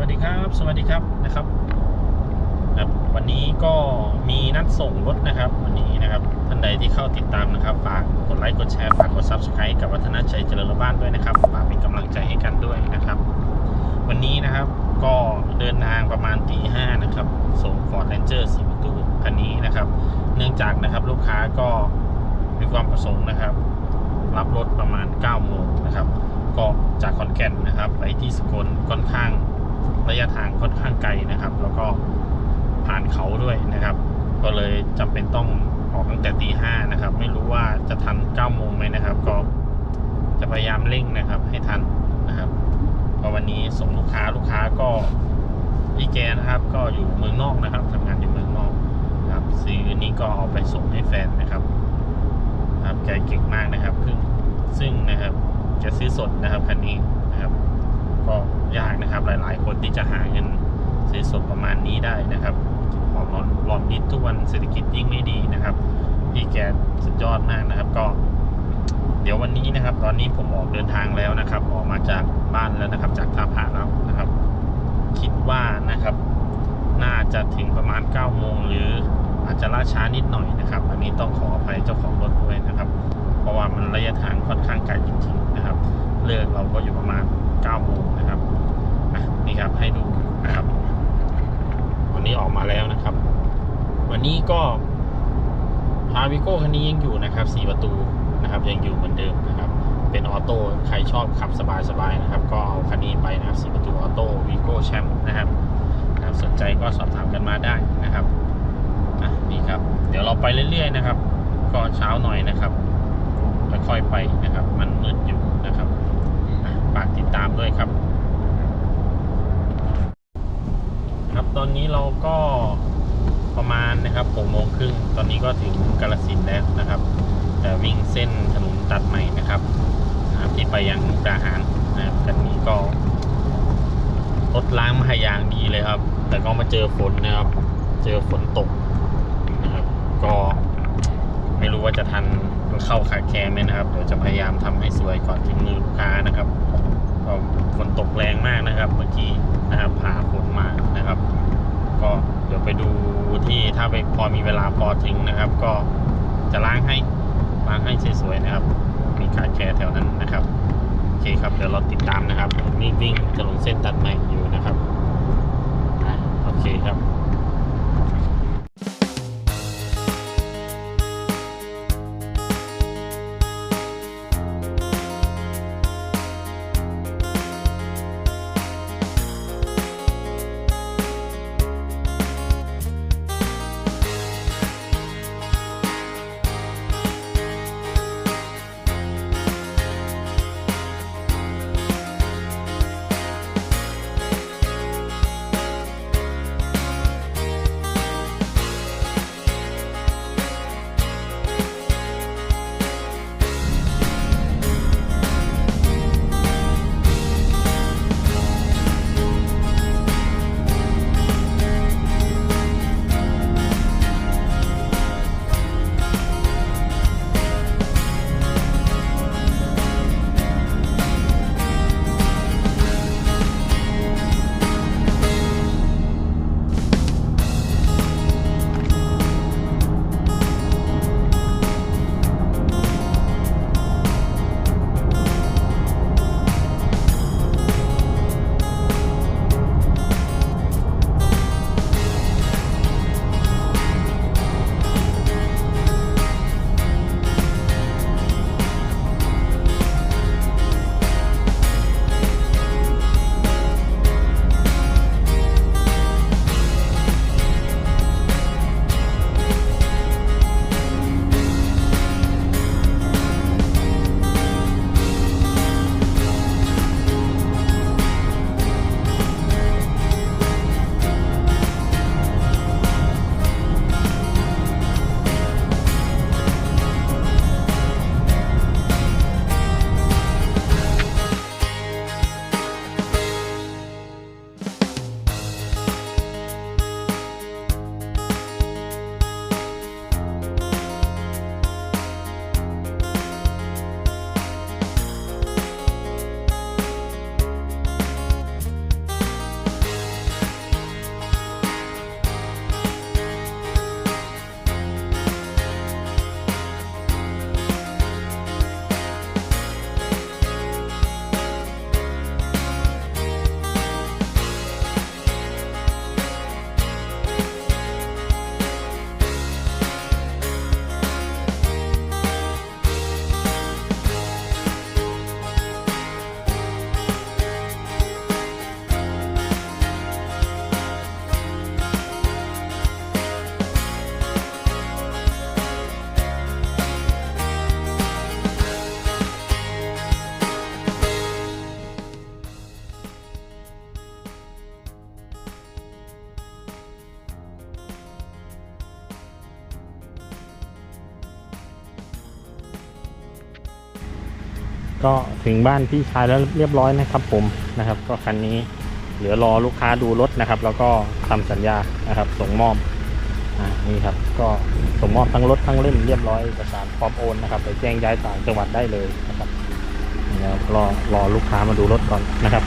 วัสดีครับ สวัสดีครับนะครับครับ วันนี้ก็มีนัดส่งรถนะครับ วันนี้นะครับท่านใดที่เข้าติดตามนะครับฝากกดไลค์กดแชร์ฝากกด subscribe กับวัฒนชัยเจริญรบ้านด้วยนะครับฝากเป็นกำลังใจให้กันด้วยนะครับ วันนี้นะครับก็เดินทางประมาณตีห้านะครับ ส่ง Ford Ranger 4ประตูคันนี้นะครับ เนื่องจากนะครับลูกค้าก็มีความประสงค์นะครับ รับรถประมาณ9โมงนะครับก็จากขอนแก่นนะครับ ไปที่สกลค่อนข้าง ระยะทางค่อนข้างไกลนะครับ แล้วก็ผ่านเขาด้วยนะครับ ก็เลยจำเป็นต้องออกตั้งแต่ตีห้านะครับ ไม่รู้ว่าจะทัน9โมงไหมนะครับ ก็จะพยายามเร่งนะครับ ให้ทันนะครับก็วันนี้ส่งลูกค้าลูกค้าก็พี่แกนะครับ ก็อยู่เมืองนอกนะครับทำงานอยู่เมืองนอกนะครับซื้อนี้ก็เอาไปส่งให้แฟนนะครับครับแกเก่งมากนะครับซึ่งซึ่งนะครับจะซื้อสดนะครับคันนี้นะครับ ก็ นะครับ หลาย ๆ คนที่จะหาเงินซื้อสดประมาณนี้ได้นะครับหอมร้อนร้อนนิดทุกวันเศรษฐกิจยิ่งไม่ดีนะครับพี่แกสุดยอดมากนะครับ ก็ เดี๋ยววันนี้นะครับ ตอนนี้ผมออกเดินทางแล้วนะครับ ออกมาจากบ้านแล้วนะครับ จากท่าพระแล้วนะครับ คิดว่านะครับ น่าจะถึงประมาณ9โมงหรืออาจจะล่าช้านิดหน่อยนะครับ อันนี้ต้องขออภัยเจ้าของรถด้วยนะครับ เพราะว่ามันระยะทางค่อนข้างไกลจริงๆนะครับ เลิกเราก็อยู่ประมาณ9โมงนะครับอะนี่ครับให้ดูนะครับ วันนี้ออกมาแล้วนะครับ วั นนี้ก็พาวิโก้คันนี้ยังอยู่นะครับ4ประตูนะครับยังอยู่เหมือนเดิมนะครับ เป็นออโต้ใครชอบขับสบายๆนะครับ ก็เอาคันนี้ไปนะครับ4ประตูออโต้วิโก้แชมป์นะครับนะครับสนใจก็สอบถามกันมาได้นะครับนี่ครับ เดี๋ยวเราไปเรื่อยๆนะครับก็เช้าหน่อยนะครับค่อยไปนะครับ มันมืดอยู่นะครับฝากติดตามด้วยครับ ครับตอนนี้เราก็ ประมาณนะครับหกโมงครึ่งตอนนี้ก็ถึงกาลสินแล้วนะครับ แต่วิ่งเส้นถนนตัดใหม่นะครับที่ไปยังมุกดาหารนะครับกันนี้ก็รถล้างมาอย่างดีเลยครับ แต่ก็มาเจอฝนนะครับ เจอฝนตกนะครับ ก็ไม่รู้ว่าจะทันเข้าขาแคร์ไหมนะครับ เดี๋ยวจะพยายามทำให้สวยก่อนถึงมือลูกค้านะครับก็ฝนตกแรงมากนะครับ เมื่อกี้นะครับผ่าฝนมานะครับ ก็เดี๋ยวไปดูที่ถ้าไปพอมีเวลาพอถึงนะครับ ก็จะล้างให้ล้างให้สวยๆนะครับ มีขาแคร์แถวนั้นนะครับโอเคครับเดี๋ยวเราติดตามนะครับนี่วิ่งจะลงเส้นตัดใหม่อยู่นะครับโอเคครับ ก็ถึงบ้านพี่ชายแล้วเรียบร้อยนะครับผมนะครับ ก็คันนี้เหลือรอลูกค้าดูรถนะครับ แล้วก็ทำสัญญานะครับ ส่งมอบอ่านี่ครับ ก็ส่งมอบทั้งรถทั้งเล่มเรียบร้อยเอกสารพร้อมโอนนะครับ ไปแจ้งย้ายต่างจังหวัดได้เลยนะครับแล้วรอรอลูกค้ามาดูรถก่อนนะครับ